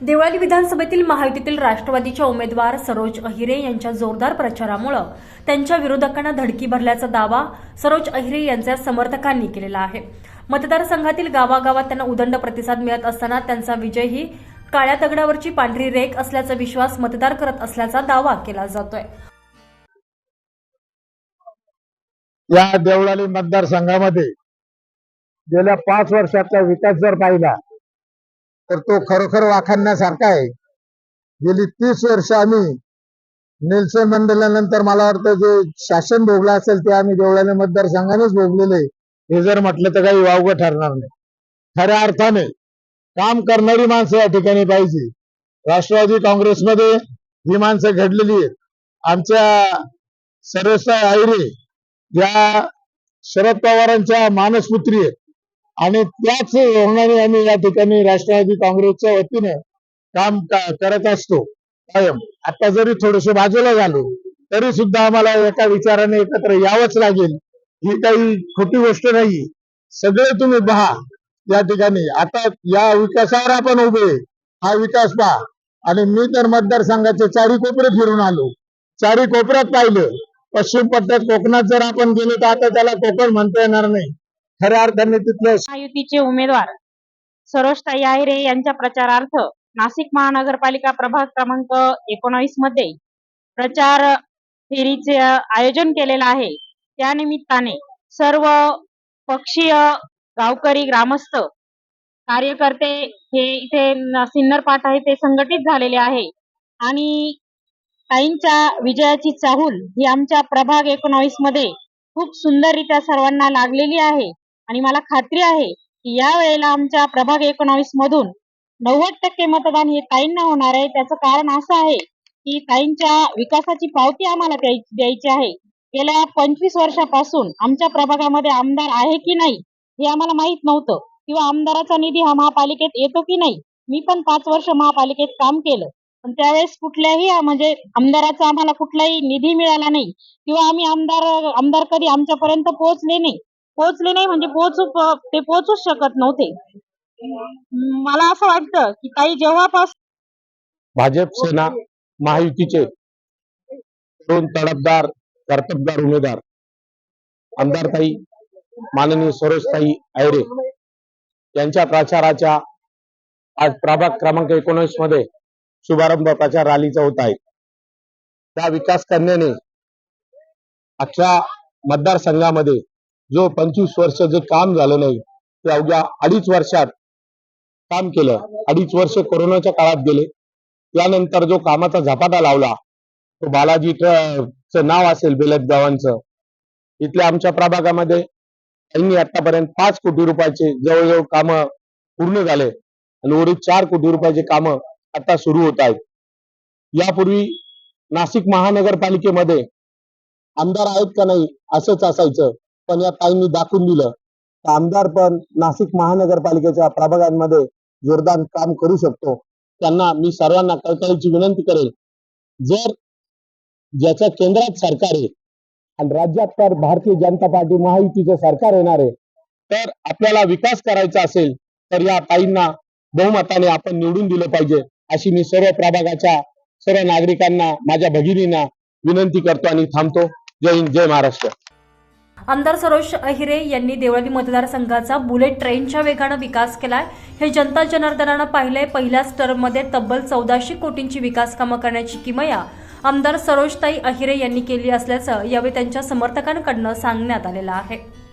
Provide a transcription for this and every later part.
देवळाली विधानसभेतील महायुतीतील राष्ट्रवादीच्या उमेदवार सरोज अहिरे यांच्या जोरदार प्रचारामुळं त्यांच्या विरोधकांना धडकी भरल्याचा दावा सरोज अहिरे यांच्या समर्थकांनी केलेला आहे. मतदारसंघातील गावागावात त्यांना उदंड प्रतिसाद मिळत असताना त्यांचा विजय ही काळ्या दगडावरची पांढरी रेख असल्याचा विश्वास मतदार करत असल्याचा दावा केला जातोय. या देवळाली मतदारसंघामध्ये गेल्या पाच वर्षाचा विकास जर पाहिला तर तो खरोखर वाखाणण्यासारखा आहे. गेली तीस वर्ष आम्ही नेल्सन मंडळानंतर मला वाटतं जे शासन भोगलं असेल ते आम्ही देवळाने मतदारसंघानेच भोगलेले हे जर म्हटलं तर काही वावगं ठरणार नाही. खऱ्या अर्थाने काम करणारी माणसं या ठिकाणी पाहिजे. राष्ट्रवादी काँग्रेसमध्ये ही माणसं घडलेली आहेत. आमच्या सरसा आयरे या शरद पवारांच्या मानसपुत्री आहेत. आणि त्याच धोरणाने आम्ही या ठिकाणी राष्ट्रवादी काँग्रेसच्या वतीनं काम करत असतो कायम. आता जरी थोडेसे बाजूला झालो तरी सुद्धा आम्हाला एका विचाराने एकत्र यावंच लागेल. ही काही खोटी गोष्ट नाही सगळे तुम्ही पहा या ठिकाणी. आता या विकासावर आपण उभे हा विकास पहा. आणि मी तर मतदारसंघाचे चारी कोपरे फिरून आलो. चारी कोपऱ्यात पाहिलं. पश्चिम पट्ट्यात कोकणात जर आपण गेलो तर आता त्याला कोकण म्हणता येणार नाही. खऱ्या अर्थाने तिथलं महायुतीचे उमेदवार सरोजताई आहिरे यांच्या प्रचारार्थ नाशिक महानगरपालिका प्रभाग क्रमांक एकोणावीसमध्ये प्रचार फेरीचे आयोजन केलेलं आहे. त्यानिमित्ताने सर्व पक्षीय गावकरी ग्रामस्थ कार्यकर्ते हे इथे सिन्नर पाठ आहे ते संघटित झालेले आहे. आणि ताईंच्या विजयाची चाहूल ही आमच्या प्रभाग एकोणावीसमध्ये खूप सुंदररित्या सर्वांना लागलेली आहे. आणि मला खात्री आहे की या वेळेला आमच्या प्रभाग एकोणावीस मधून नव्वद टक्के मतदान हे ताईंना होणार आहे. त्याचं कारण असं आहे की ताईंच्या विकासाची पावती आम्हाला द्यायची आहे. गेल्या पंचवीस वर्षापासून आमच्या प्रभागामध्ये आमदार आहे की नाही हे आम्हाला माहीत नव्हतं किंवा आमदाराचा निधी हा महापालिकेत येतो की नाही मी पण पाच वर्ष महापालिकेत काम केलं. पण त्यावेळेस कुठल्याही म्हणजे आमदाराचा आम्हाला कुठलाही निधी मिळाला नाही किंवा आम्ही आमदार आमदार कधी आमच्यापर्यंत पोहोचले नाही. पोहोचले नाही म्हणजे पोहोचू ते पोहोचूच शकत नव्हते. मला असं वाटतं की काही जेव्हापासून भाजप सेना महायुतीचे दोन तडफदार कर्तबदार उमेदवार आमदारताई माननीय सरोजताई आयरे यांच्या प्रचाराच्या आज प्रभाग क्रमांक एकोणीसमध्ये शुभारंभ प्रचार रॅलीचा होत आहे. त्या विकास कन्याने अख्ख्या मतदारसंघामध्ये जो पंचवीस वर्ष जे काम झालं नाही ते अवघ्या अडीच वर्षात काम केलं. अडीच वर्ष कोरोनाच्या काळात गेले. त्यानंतर जो कामाचा झपाटा लावला तो बालाजी च चं नाव असेल बेलद गावांचं. इथल्या आमच्या प्रभागामध्ये त्यांनी आतापर्यंत पाच कोटी रुपयाचे जवळजवळ काम पूर्ण झाले आणि उर्वरित चार कोटी रुपयाचे काम आता सुरू होत आहेत. यापूर्वी नाशिक महानगरपालिकेमध्ये आमदार आहेत का नाही असंच असायचं. पण या ताईंनी दाखवून दिलं. तर आमदार पण नाशिक महानगरपालिकेच्या प्रभागांमध्ये जोरदार काम करू शकतो. त्यांना मी सर्वांना कळकळीची विनंती करेल जर ज्याच्या केंद्रात सरकार आहे आणि राज्यात तर भारतीय जनता पार्टी महायुतीचं सरकार येणार आहे तर आपल्याला विकास करायचा असेल तर या ताईंना बहुमताने आपण निवडून दिलं पाहिजे अशी मी सर्व प्रभागाच्या सर्व नागरिकांना माझ्या भगिनींना विनंती करतो आणि थांबतो. जय हिंद जय महाराष्ट्र. आमदार सरोज अहिरे यांनी देवळाली मतदारसंघाचा बुलेट ट्रेनच्या वेगानं विकास केलाय. हे जनता जनार्दनानं पाहिलंय. पहिल्याच टर्ममध्ये तब्बल चौदाशे कोटींची विकास कामं करण्याची किमया आमदार सरोजताई अहिरे यांनी केली असल्याचं यावेळी त्यांच्या समर्थकांकडनं सांगण्यात आलेलं आहे.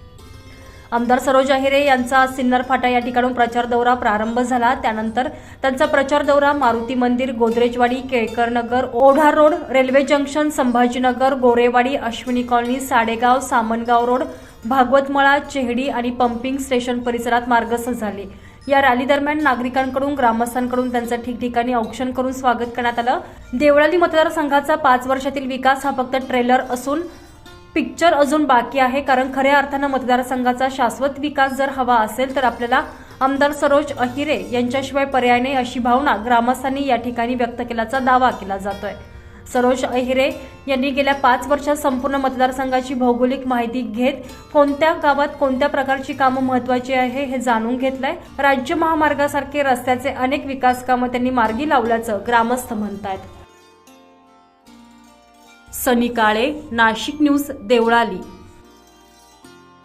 आमदार सरोज अहिरे यांचा सिन्नर फाटा या ठिकाणून प्रचार दौरा प्रारंभ झाला. त्यानंतर त्यांचा प्रचार दौरा मारुती मंदिर गोदरेजवाडी केळकर नगर ओढा road railway junction Sambhajinagar Gorewadi Ashwini colony Sadegaon Samangaon road Bhagwatmala Chehadi आणि पंपिंग स्टेशन परिसरात मार्गस्थ झाले. या रॅली दरम्यान नागरिकांकडून ग्रामस्थांकडून त्यांचं ठिकठिकाणी औक्षण करून स्वागत करण्यात आलं. देवळाली मतदारसंघाचा पाच वर्षातील विकास हा फक्त ट्रेलर असून पिक्चर अजून बाकी आहे. कारण खऱ्या अर्थानं मतदारसंघाचा शाश्वत विकास जर हवा असेल तर आपल्याला आमदार सरोज अहिरे यांच्याशिवाय पर्याय नाही अशी भावना ग्रामस्थांनी या ठिकाणी व्यक्त केल्याचा दावा केला जातोय. सरोज अहिरे यांनी गेल्या पाच वर्षात संपूर्ण मतदारसंघाची भौगोलिक माहिती घेत कोणत्या गावात कोणत्या प्रकारची कामं महत्वाची आहे हे जाणून घेतलंय. राज्य महामार्गासारखे रस्त्याचे अनेक विकास कामं त्यांनी मार्गी लावल्याचं ग्रामस्थ म्हणतायत. सनी काळे नाशिक न्यूज देवळाली.